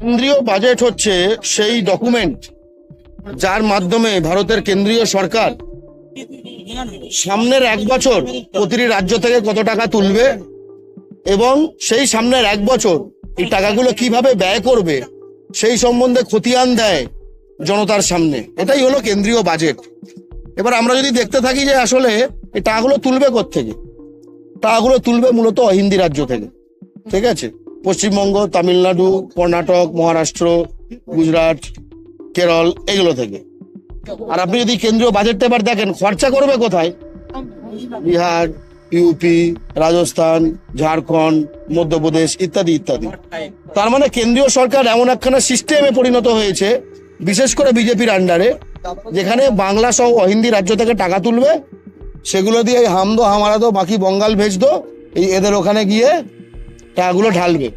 কেন্দ্রীয় বাজেট হচ্ছে সেই ডকুমেন্ট যার মাধ্যমে ভারতের কেন্দ্রীয় সরকার সামনের এক বছর প্রতিটি রাজ্য থেকে কত টাকা তুলবে এবং সেই সামনের এক বছর এই টাকাগুলো কীভাবে ব্যয় করবে সেই সম্বন্ধে খতিয়ান দেয় জনতার সামনে। এটাই হলো কেন্দ্রীয় বাজেট এবার আমরা যদি দেখতে থাকি যে আসলে এই টাকাগুলো তুলবে থেকে টাকাগুলো তুলবে মূলত অহিন্দি রাজ্য থেকে। ঠিক আছে? পশ্চিমবঙ্গ, তামিলনাড়ু, কর্ণাটক, মহারাষ্ট্র, গুজরাট, কেরল, এগুলো থেকে। আর আপনি যদি কেন্দ্রীয় বাজেটটা এবার দেখেন, খরচা করবে কোথায়? বিহার ইউপি রাজস্থান, ঝাড়খণ্ড, মধ্যপ্রদেশ, ইত্যাদি ইত্যাদি। তার মানে কেন্দ্রীয় সরকার এমন একখানা সিস্টেমে পরিণত হয়েছে, বিশেষ করে বিজেপির আন্ডারে যেখানে বাংলা সহ অহিন্দি রাজ্য থেকে টাকা তুলবে, সেগুলো দিয়ে হামদো হামারা দো বাকি বঙ্গাল ভেজ দো এই এদের ওখানে গিয়ে টাকাগুলো ঢালবে।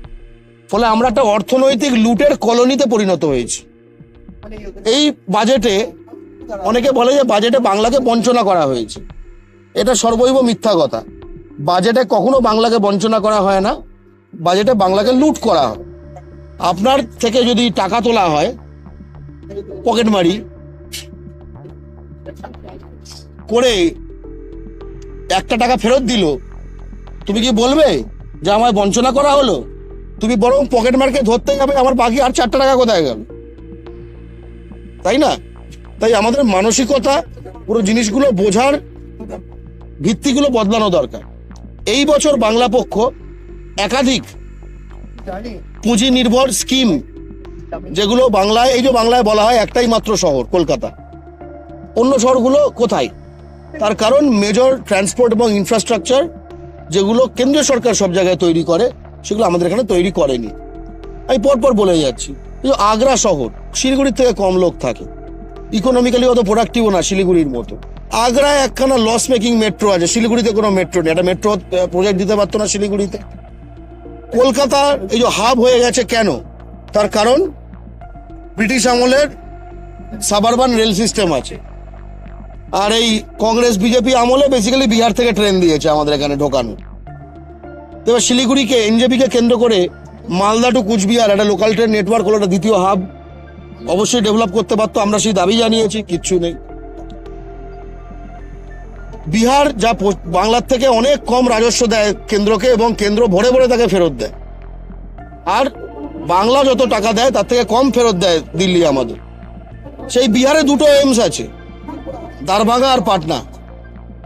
ফলে আমরা একটা অর্থনৈতিক লুটের কলোনিতে পরিণত হয়েছি। এই বাজেটে অনেকে বলে যে বাজেটে বাংলাকে বঞ্চনা করা হয়েছে। এটা সর্বৈব মিথ্যা কথা। বাজেটে কখনো বাংলাকে বঞ্চনা করা হয় না। বাজেটে বাংলাকে লুট করা হয়। আপনার থেকে যদি টাকা তোলা হয়, পকেট মারি, করে একটা টাকা ফেরত দিল, তুমি কি বলবে? যে আমায় বঞ্চনা করা হলো। তুমি বরং পকেট মারকে ধরতে যাবে আমার বাকি আর চারটা টাকা কোথায় গেল? তাই না? তাই আমাদের মানসিকতা, পুরো জিনিসগুলো বোঝার ভিত্তিগুলো বদলানো দরকার। এই বছর বাংলা পক্ষ একাধিক পুঁজি নির্ভর স্কিম যেগুলো বাংলায়, এই যে বাংলায় বলা হয় একটাই মাত্র শহর, কলকাতা। অন্য শহরগুলো কোথায়? তার কারণ মেজর ট্রান্সপোর্ট এবং ইনফ্রাস্ট্রাকচার যেগুলো কেন্দ্রীয় সরকার সব জায়গায় তৈরি করে, সেগুলো আমাদের এখানে তৈরি করেনি। আমি পরপর বলে যাচ্ছি আগ্রা শহর, শিলিগুড়ির থেকে কম লোক থাকে। ইকোনমিক্যালি অত প্রোডাক্টিভও না শিলিগুড়ির মতো। আগ্রায় একখানা লস মেকিং মেট্রো আছে, শিলিগুড়িতে কোনো মেট্রো নেই। একটা মেট্রো প্রজেক্ট দিতে পারতো না শিলিগুড়িতে। কলকাতার এই যে হাব হয়ে গেছে কেন? তার কারণ ব্রিটিশ আমলের সাবারবান রেল সিস্টেম আছে। আর এই কংগ্রেস, বিজেপি আমলে বেসিক্যালি বিহার থেকে ট্রেন দিয়েছে আমাদের এখানে ঢোকানো। এবার শিলিগুড়িকে, এনজেপিকে কেন্দ্র করে মালদা টু কুচবিহার, একটা লোকাল ট্রেন নেটওয়ার্ক হলো, একটা দ্বিতীয় হাব অবশ্যই ডেভেলপ করতে পারতো, আমরা সেই দাবি জানিয়েছি, কিচ্ছু নেই। বিহার যা বাংলার থেকে অনেক কম রাজস্ব দেয় কেন্দ্রকে এবং কেন্দ্র ভরে ভরে তাকে ফেরত দেয়। আর বাংলা যত টাকা দেয়, তার থেকে কম ফেরত দেয় দিল্লি আমাদের। সেই বিহারে দুটো এইমস আছে। দারভাঙ্গা আর পাটনা।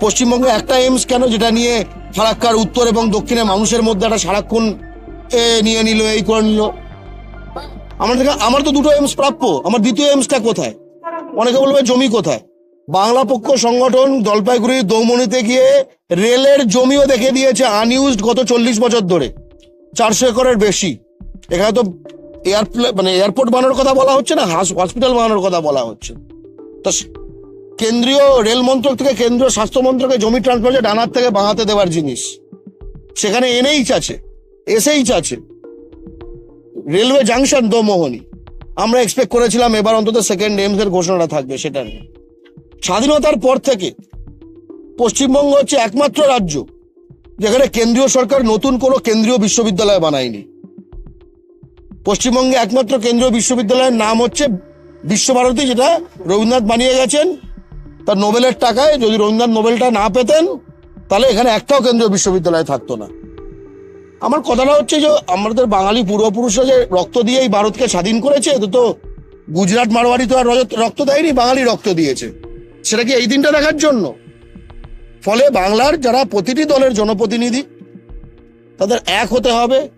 পশ্চিমবঙ্গে একটা এইমস কেন যেটা নিয়ে ফারাক্কার উত্তর এবং দক্ষিণে মানুষের মধ্যে একটা সারাক্ষণ এ নিয়ে নিল, এই করে নিল? আমার থেকে আমার তো দুটো এইমস প্রাপ্য। আমার দ্বিতীয় এইমসটা কোথায়? অনেকে বলবে জমি কোথায়? বাংলা পক্ষ সংগঠন জলপাইগুড়ির দৌমনিতে গিয়ে রেলের জমিও দেখে দিয়েছে আনইউজড গত চল্লিশ বছর ধরে। চারশো একরের বেশি। এখানে তো এয়ারপ্লে মানে এয়ারপোর্ট বানানোর কথা বলা হচ্ছে না হসপিটাল বানানোর কথা বলা হচ্ছে। তো কেন্দ্রীয় রেল মন্ত্রক থেকে কেন্দ্রীয় স্বাস্থ্য মন্ত্রকে জমি ট্রান্সফার ডানার থেকে বাঁহাতে দেওয়ার জিনিস। সেখানে এনএইচ আছে এসএইচ আছে। Railway junction Domohani. আমরা এক্সপেক্ট করেছিলাম এবার অন্তত সেকেন্ড এমস এর ঘোষণাটা থাকবে সেটা নিয়ে। স্বাধীনতার পর থেকে পশ্চিমবঙ্গ হচ্ছে একমাত্র রাজ্য যেখানে কেন্দ্রীয় সরকার নতুন কোনো কেন্দ্রীয় বিশ্ববিদ্যালয় বানায়নি। পশ্চিমবঙ্গে একমাত্র কেন্দ্রীয় বিশ্ববিদ্যালয়ের নাম হচ্ছে বিশ্বভারতী, যেটা রবীন্দ্রনাথ বানিয়ে গেছেন। তার নোবেলের টাকায় যদি রবীন্দ্রনাথ নোবেলটা না পেতেন, তাহলে এখানে একটাও কেন্দ্রীয় বিশ্ববিদ্যালয় থাকতো না। আমার কথাটা হচ্ছে যে, আমাদের বাঙালি পূর্বপুরুষরা যে রক্ত দিয়ে এই ভারতকে স্বাধীন করেছে তো তো গুজরাট মারোয়ারি তো আর রক্ত দেয়নি, বাঙালি রক্ত দিয়েছে। সেটা কি এই দিনটা দেখার জন্য? ফলে বাংলার যারা প্রতিটি দলের জনপ্রতিনিধি, তাদের এক হতে হবে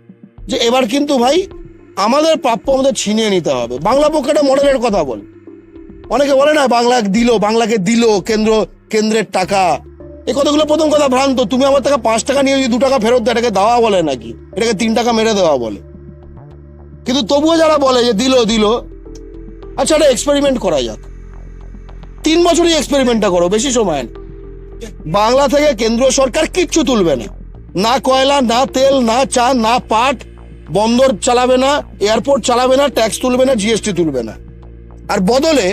যে, এবার কিন্তু ভাই, আমাদের প্রাপ্য আমাদের ছিনিয়ে নিতে হবে। বাংলা পক্ষে একটা মডেলের কথা বল। অনেকে বলে না, বাংলা দিল, বাংলাকে দিল, কেন্দ্র, কেন্দ্রের টাকা। এই কথাগুলো প্রথম কথা ভ্রান্ত। তুমি আমার টাকা পাঁচ টাকা নিয়ে যদি দু টাকা ফেরত দেয়, এটাকে দেওয়া বলে নাকি? এটাকে তিন টাকা মেরে দেওয়া বলে। কিন্তু তবুও যারা বলে যে দিল দিল আচ্ছা এটা এক্সপেরিমেন্ট করা যাক। তিন বছরই এক্সপেরিমেন্টটা করো, বেশি সময় না বাংলা থেকে কেন্দ্র সরকার কিচ্ছু তুলবে না। না কয়লা, না তেল, না চা, না পাট, বন্দর চালাবে না, এয়ারপোর্ট চালাবে না, ট্যাক্স তুলবে না জিএসটি তুলবে না। আর বদলে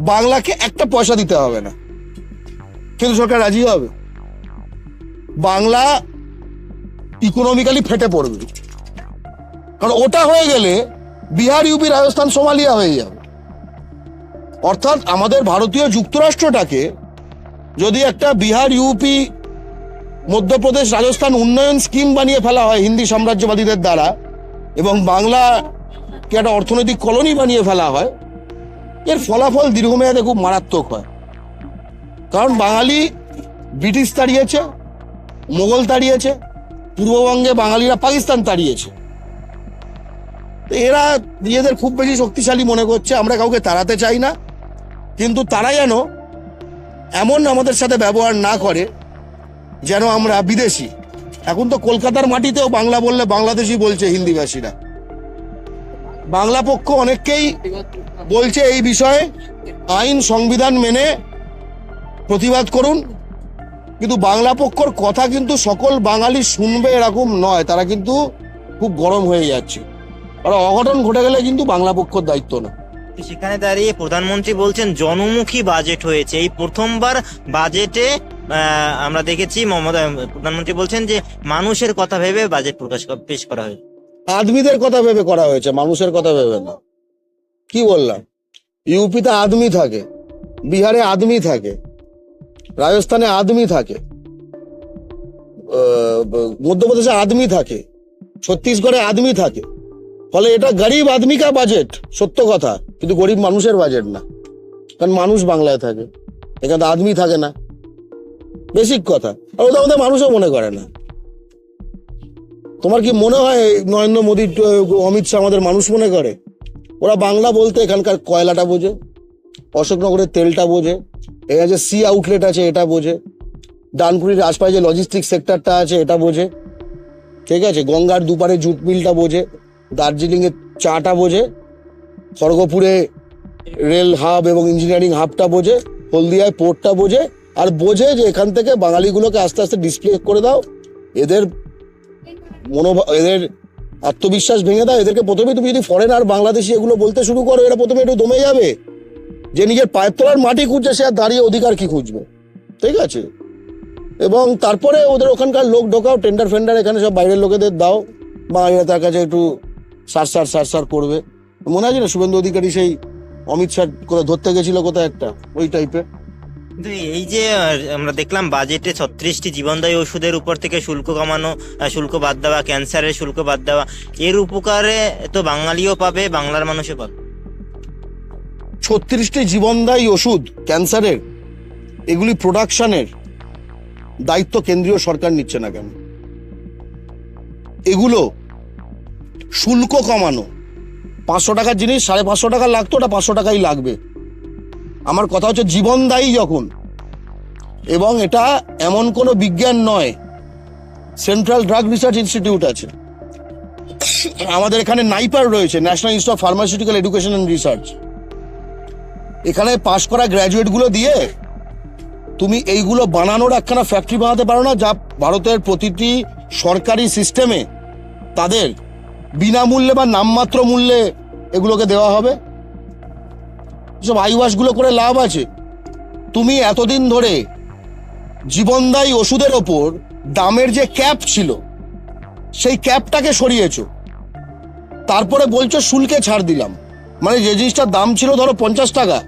বাংলাকে একটা পয়সা দিতে হবে না। কেন্দ্র সরকার রাজি হবে। বাংলা ইকোনমিক্যালি ফেটে পড়বে। কারণ ওটা হয়ে গেলে বিহার ইউপি রাজস্থান, সোমালিয়া হয়ে যাবে। অর্থাৎ আমাদের ভারতীয় যুক্তরাষ্ট্রটাকে যদি একটা বিহার ইউপি মধ্যপ্রদেশ, রাজস্থান উন্নয়ন স্কিম বানিয়ে ফেলা হয় হিন্দি সাম্রাজ্যবাদীদের দ্বারা এবং বাংলাকে একটা অর্থনৈতিক কলোনি বানিয়ে ফেলা হয় এর ফলাফল দীর্ঘমেয়াদে খুব মারাত্মক হয়। কারণ বাঙালি ব্রিটিশ তাড়িয়েছে, মোগল তাড়িয়েছে, পূর্ববঙ্গে বাঙালিরা পাকিস্তান তাড়িয়েছে। এরা নিজেদের খুব বেশি শক্তিশালী মনে করছে, আমরা কাউকে তাড়াতে চাই না। কিন্তু তারা যেন এমন আমাদের সাথে ব্যবহার না করে, যেন আমরা বিদেশি। এখন তো কলকাতার মাটিতেও বাংলা বললে বাংলাদেশি বলছে হিন্দিভাষীরা। বাংলা পক্ষ অনেককেই বলছে এই বিষয়ে। আইন, সংবিধান মেনে প্রতিবাদ করুন। কিন্তু বাংলা পক্ষর কথা কিন্তু সকল বাঙালি শুনবে এরকম নয়। তারা কিন্তু খুব গরম হয়ে যাচ্ছে। আর অঘটন ঘটে গেলে কিন্তু বাংলা পক্ষর দায়িত্ব না। সেখানে দাঁড়িয়ে প্রধানমন্ত্রী বলছেন, জনমুখী বাজেট হয়েছে। এই প্রথমবার বাজেটে আমরা দেখেছি, মমতা, প্রধানমন্ত্রী বলছেন যে মানুষের কথা ভেবে বাজেট প্রকাশ পেশ করা হয়েছে। আদমিদের কথা ভেবে করা হয়েছে, মানুষের কথা ভেবে না। কি বললাম? ইউপিতে আদমি থাকে, বিহারে আদমি থাকে, রাজস্থানে আদমি থাকে মধ্যপ্রদেশে আদমি থাকে, ছত্তিশগড়ে আদমি থাকে। ফলে এটা গরিব আদমি কা বাজেট সত্য কথা, কিন্তু গরিব মানুষের বাজেট না। কারণ মানুষ বাংলায় থাকে, এখানে আদমি থাকে না। বেসিক কথা, আর ওটা আমাদের মানুষও মনে করে না। তোমার কি মনে হয় নরেন্দ্র মোদী অমিত শাহ আমাদের মানুষ মনে করে? ওরা বাংলা বলতে এখানকার কয়লাটা বোঝে, অশোকনগরের তেলটা বোঝে এখানে যে সি আউটলেট আছে এটা বোঝে ডানকুনির আশপাশে যে লজিস্টিক সেক্টরটা আছে এটা বোঝে, ঠিক আছে? গঙ্গার দুপারে জুট মিলটা বোঝে দার্জিলিং এর চাটা বোঝে খড়গপুরে রেল হাব এবং ইঞ্জিনিয়ারিং হাবটা বোঝে, হলদিয়ায় পোর্টটা বোঝে, আর বোঝে যে এখান থেকে বাঙালিগুলোকে আস্তে আস্তে ডিসপ্লে করে দাও, এদের মনোভাব এদের আত্মবিশ্বাস ভেঙে দাও এদেরকে প্রথমে তুমি যদি ফরেন আর বাংলাদেশি এগুলো বলতে শুরু করো, এরা প্রথমে একটু দমে যাবে। যে নিজের পায়ের তলার মাটি খুঁজছে, সে আর দাঁড়িয়ে অধিকার কি খুঁজবে? ঠিক আছে? এবং তারপরে ওদের ওখানকার লোক ঢোকাও টেন্ডার ফেন্ডার এখানে সব বাইরের লোকেদের দাও। বাঙালিরা তার কাছে একটু সার সার সার সার করবে। মনে আছে না, শুভেন্দু অধিকারী সেই অমিত শাহ কোথায় ধরতে গেছিল কোথায় একটা? ওই টাইপের কিন্তু এই যে আমরা দেখলাম বাজেটে ছত্রিশটি জীবনদায়ী ওষুধের উপর থেকে শুল্ক কমানো শুল্ক বাদ দেওয়া, ক্যান্সারের শুল্ক বাদ দেওয়া, এর উপকারে তো বাঙালিও পাবে, বাংলার মানুষও পাবে। ছত্রিশটি জীবনদায়ী ওষুধ, ক্যান্সারের, এগুলি প্রোডাকশনের দায়িত্ব কেন্দ্রীয় সরকার নিচ্ছে না কেন? এগুলো শুল্ক কমানো, পাঁচশো টাকার জিনিস সাড়ে পাঁচশো টাকা লাগতো, ওটা পাঁচশো টাকাই লাগবে। আমার কথা হচ্ছে জীবনদায়ী যখন। এবং এটা এমন কোনো বিজ্ঞান নয় সেন্ট্রাল ড্রাগ রিসার্চ ইনস্টিটিউট আছে। আমাদের এখানে নাইপার রয়েছে National Institute of Pharmaceutical Education and Research এখানে পাশ করা গ্র্যাজুয়েটগুলো দিয়ে তুমি এইগুলো বানানোর একখানা ফ্যাক্টরি বানাতে পারো না, যা ভারতের প্রতিটি সরকারি সিস্টেমে তাদের বিনামূল্যে বা নামমাত্র মূল্যে এগুলোকে দেওয়া হবে। সব আইওয়াসগুলো করে লাভ আছে। তুমি এতদিন ধরে জীবনদায়ী ওষুধের ওপর দামের যে ক্যাপ ছিল, সেই ক্যাপটাকে সরিয়েছো। তারপরে বলছো শুল্কে ছাড় দিলাম। মানে যে জিনিসটার দাম ছিল ধরো পঞ্চাশ টাকা,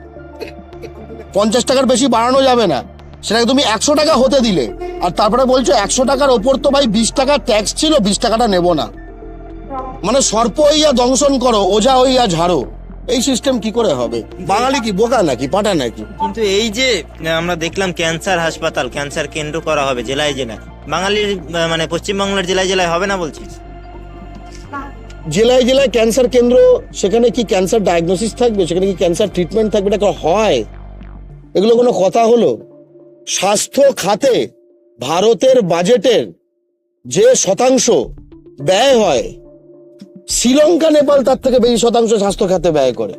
পঞ্চাশ টাকার বেশি বাড়ানো যাবে না। সেটাকে তুমি একশো টাকা হতে দিলে। আর তারপরে বলছো একশো টাকার ওপর তো ভাই বিশ টাকা ট্যাক্স ছিল, বিশ টাকাটা নেব না। মানে সর্প হইয়া দংশন করো, ওঝা হইয়া ঝাড়ো। এই সিস্টেম কি করে হবে? বাঙালি কি বোকা নাকি পাটা নাকি? কিন্তু এই যে আমরা দেখলাম ক্যান্সার হাসপাতাল ক্যান্সার কেন্দ্র করা হবে জেলায় জেলায়। বাঙালির মানে পশ্চিমবাংলার জেলায় জেলায় হবে না বলছিস? জেলায় জেলায় ক্যান্সার কেন্দ্র সেখানে কি ক্যান্সার ডায়াগনোসিস থাকবে? সেখানে কি ক্যান্সার ট্রিটমেন্ট থাকবে? এটা হয়? এগুলো কোনো কথা হলো? স্বাস্থ্য খাতে ভারতের বাজেটের যে শতাংশ ব্যয় হয় শ্রীলঙ্কা, নেপাল তার থেকে বেশি শতাংশ স্বাস্থ্য খাতে ব্যয় করে।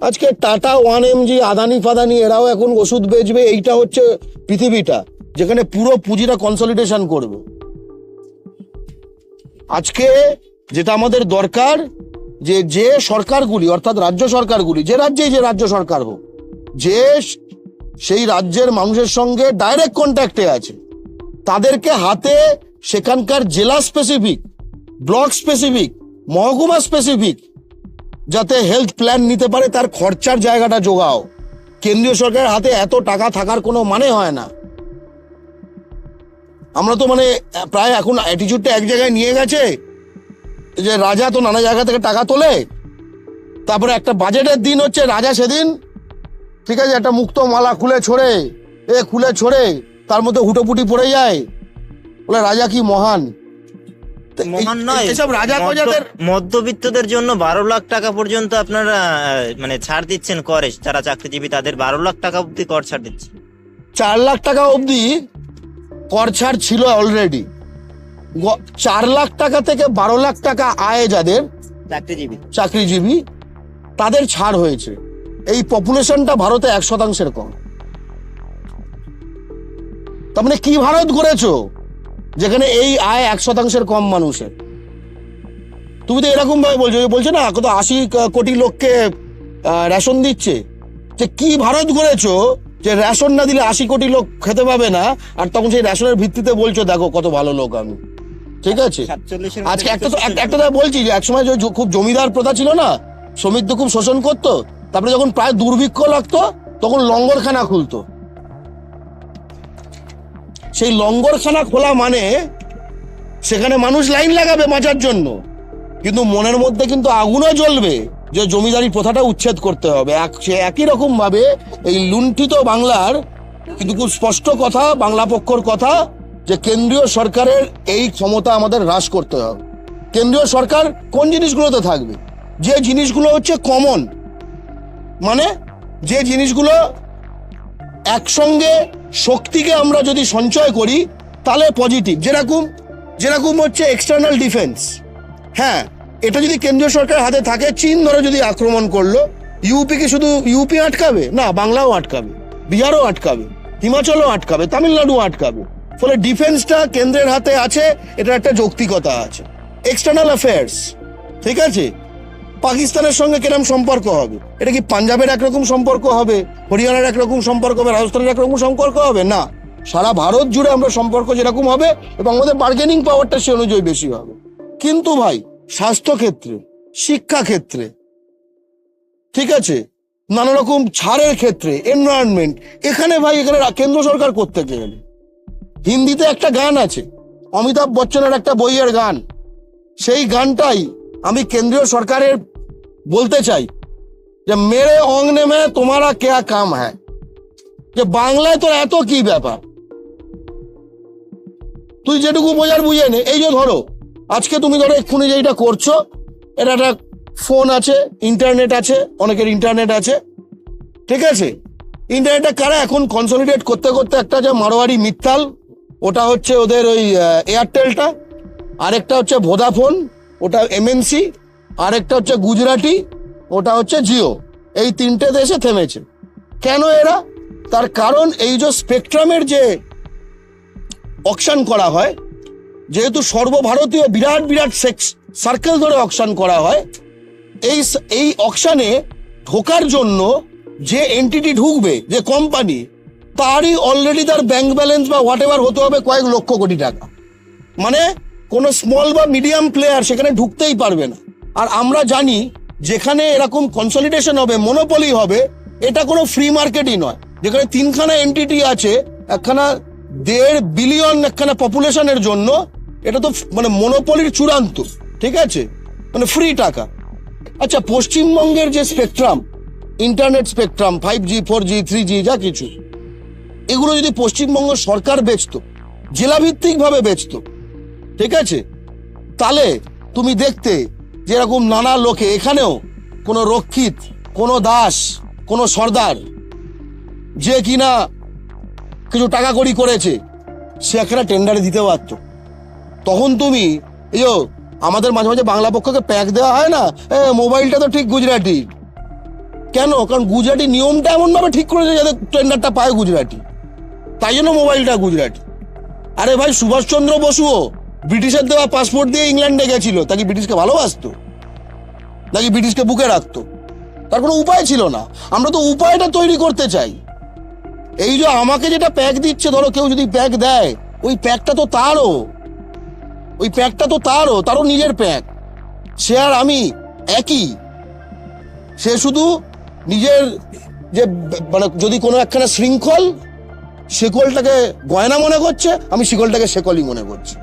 আজকে টাটা, ওয়ান এমজি আদানি ফাদানি এরাও এখন ওষুধ বেচবে, এইটা হচ্ছে পৃথিবীটা, যেখানে পুরো পুঁজিটা কনসলিডেশন করবে। আজকে যেটা আমাদের দরকার, যে যে সরকারগুলি, অর্থাৎ রাজ্য সরকারগুলি, যে রাজ্যেই যে রাজ্য সরকার হোক, যে সেই রাজ্যের মানুষের সঙ্গে ডাইরেক্ট কন্ট্যাক্টে আছে, তাদেরকে হাতে সেখানকার জেলা স্পেসিফিক ব্লক স্পেসিফিক মহকুমা স্পেসিফিক যাতে হেলথ প্ল্যান নিতে পারে, তার খরচার জায়গাটা যোগাও কেন্দ্রীয় সরকারের হাতে এত টাকা থাকার কোনো মানে হয় না। আমরা তো মানে প্রায় এখন অ্যাটিচিউডটা এক জায়গায় নিয়ে গেছে, যে রাজা তো নানা জায়গা থেকে টাকা তোলে। তারপরে একটা বাজেটের দিন হচ্ছে, রাজা সেদিন, ঠিক আছে, একটা মুক্ত মালা খুলে ছড়ে, এ খুলে ছড়ে, তার মধ্যে হুটোপুটি পড়ে যায়। বলে, রাজা কি মহান? মহান নয়। এসব রাজা প্রজাদের মধ্যবিত্তদের জন্য বারো লাখ টাকা পর্যন্ত আপনারা মানে ছাড় দিচ্ছেন করে। যারা চাকরিজীবী তাদের বারো লাখ টাকা অব্দি কর ছাড় দিচ্ছেন চার লাখ টাকা অবধি কর ছাড় ছিল অলরেডি চার লাখ টাকা থেকে বারো লাখ টাকা আয় যাদের চাকরিজীবী। চাকরিজীবী তাদের ছাড় হয়েছে। এই পপুলেশনটা ভারতে এক শতাংশের কম। তার মানে কি ভারত গড়েছো? যেখানে এই আয় এক শতাংশের কম মানুষের। তুমি তো এরকম ভাবে বলছো বলছো না কত আশি কোটি লোককে রেশন দিচ্ছে। যে কি ভারত গড়েছো যে রেশন না দিলে আশি কোটি লোক খেতে পাবে না আর তখন সেই রেশনের ভিত্তিতে বলছো দেখো কত ভালো লোক আমি। ঠিক আছে? আজকে একটা তো এক- একটা তো বলছি যে একসময় খুব জমিদার প্রথা ছিল না শ্রমিক খুব শোষণ করতো তারপরে যখন প্রায় দুর্ভিক্ষ লাগতো তখন লঙ্গরখানা খুলতো। সেই লঙ্গরখানা খোলা মানে সেখানে মানুষ লাইন লাগাবে বাঁচার জন্য। কিন্তু মনের মধ্যে কিন্তু আগুনও জ্বলবে যে জমিদারি প্রথাটা উচ্ছেদ করতে হবে। এক- সে একই রকম ভাবে এই লুণ্ঠিত বাংলার কিন্তু খুব স্পষ্ট কথা, বাংলা পক্ষর কথা যে কেন্দ্রীয় সরকারের এই ক্ষমতা আমাদের হ্রাস করতে হবে। কেন্দ্রীয় সরকার কোন জিনিসগুলোতে থাকবে? যে জিনিসগুলো হচ্ছে কমন মানে যে জিনিসগুলো একসঙ্গে শক্তিকে আমরা যদি সঞ্চয় করি, তাহলে পজিটিভ যেরকম যেরকম হচ্ছে এক্সটার্নাল ডিফেন্স হ্যাঁ এটা যদি কেন্দ্রীয় সরকার হাতে থাকে, চীন ধরে যদি আক্রমণ করল ইউপি কি শুধু ইউপি আটকাবে? না, বাংলাও আটকাবে, বিহারও আটকাবে, হিমাচলও আটকাবে তামিলনাড়ু আটকাবে। ফলে ডিফেন্সটা কেন্দ্রের হাতে আছে এটা একটা যৌক্তিকতা আছে। এক্সটার্নাল অ্যাফেয়ার্স ঠিক আছে? পাকিস্তানের সঙ্গে কিরম সম্পর্ক হবে? এটা কি পাঞ্জাবের একরকম সম্পর্ক হবে? হরিয়ানার একরকম সম্পর্ক হবে? রাজস্থানের একরকম সম্পর্ক হবে? না। সারা ভারত জুড়ে আমরা সম্পর্ক যেরকম হবে এবং আমাদের বার্গেনিং পাওয়ারটা সে অনুযায়ী বেশি হবে। কিন্তু ভাই স্বাস্থ্য ক্ষেত্রে শিক্ষা ক্ষেত্রে ঠিক আছে? নানা রকম ছাড়ের ক্ষেত্রে এনভায়রনমেন্ট এখানে ভাই, এখানে কেন্দ্র সরকার করতে গেলে হিন্দিতে একটা গান আছে, অমিতাভ বচ্চনের একটা বইয়ের গান। সেই গানটাই আমি কেন্দ্রীয় সরকারের বলতে চাই যে মেরে অঙ্গনে মে তোমারা কেয়া কাম হ্যায় যে বাংলায় তোর এত কি ব্যাপার তুই যেটুকু বোঝার বুঝে নে এই যে ধরো আজকে তুমি ধরো এক্ষুনি যেটা করছ এটা একটা ফোন আছে ইন্টারনেট আছে অনেকের ইন্টারনেট আছে ঠিক আছে ইন্টারনেটটা কারা এখন কনসলিডেট করতে করতে একটা যে মারোয়ারি মিত্তাল ওটা হচ্ছে ওদের ওই এয়ারটেলটা আরেকটা হচ্ছে ভোদাফোন ওটা এমএনসি আরেকটা হচ্ছে গুজরাটি, ওটা হচ্ছে জিও। এই তিনটে দেশে থেমেছে। কেন এরা? তার কারণ এই যে স্পেকট্রামের যে অকশন করা হয়, যেহেতু সর্বভারতীয় বিরাট বিরাট সেক্স সার্কেল ধরে অকশন করা হয়, এই এই অকশানে ঢোকার জন্য যে এন্টিটি ঢুকবে, যে কোম্পানি তারই অলরেডি তার ব্যাংক ব্যালেন্স বা হোয়াট এভার হতে হবে কয়েক লক্ষ কোটি টাকা। মানে কোনো স্মল বা মিডিয়াম প্লেয়ার সেখানে ঢুকতেই পারবে না। আর আমরা জানি যেখানে এরকম কনসলিডেশন হবে মনোপলি হবে, এটা কোনো ফ্রি মার্কেটই নয়। যেখানে তিনখানা এন্টিটি আছে, একখানা দেড় বিলিয়ন একখানা পপুলেশনের জন্য, এটা তো মানে মনোপলির চূড়ান্ত, ঠিক আছে? মানে ফ্রি টাকা। আচ্ছা পশ্চিমবঙ্গের যে spectrum internet spectrum five G four G three G যা কিছু, এগুলো যদি পশ্চিমবঙ্গ সরকার বেচত জেলাভিত্তিক ভাবে বেচতো, ঠিক আছে? তাহলে তুমি দেখতে যেরকম নানা লোকে এখানেও কোনো রক্ষিত, কোনো দাস, কোনো সর্দার, যে কিনা কিছু টাকা কড়ি করেছে, সে একটা টেন্ডারে দিতে পারত। তখন তুমি, এই আমাদের মাঝে মাঝে বাংলা পক্ষকে প্যাক দেওয়া হয় না মোবাইলটা তো ঠিক গুজরাটি। কেন? কারণ গুজরাটি নিয়মটা এমনভাবে ঠিক করেছে যাতে টেন্ডারটা পায় গুজরাটি। তাই জন্য মোবাইলটা গুজরাটি। আরে ভাই, সুভাষচন্দ্র বসুও ব্রিটিশের দেওয়া পাসপোর্ট দিয়ে ইংল্যান্ডে গেছিল। তাকে ব্রিটিশকে ভালোবাসতো? নাকি ব্রিটিশকে বুকে রাখতো? তার কোনো উপায় ছিল না। আমরা তো উপায়টা তৈরি করতে চাই। এই যে আমাকে যেটা প্যাক দিচ্ছে, ধরো কেউ যদি প্যাক দেয়, ওই প্যাকটা তো তারও। ওই প্যাকটা তো তারও তারও নিজের প্যাক সে আর আমি একই। সে শুধু নিজের যে মানে যদি কোনো একখানা শৃঙ্খল, শিকলটাকে গয়না মনে করছে, আমি শিকলটাকে শেকলই মনে করছি।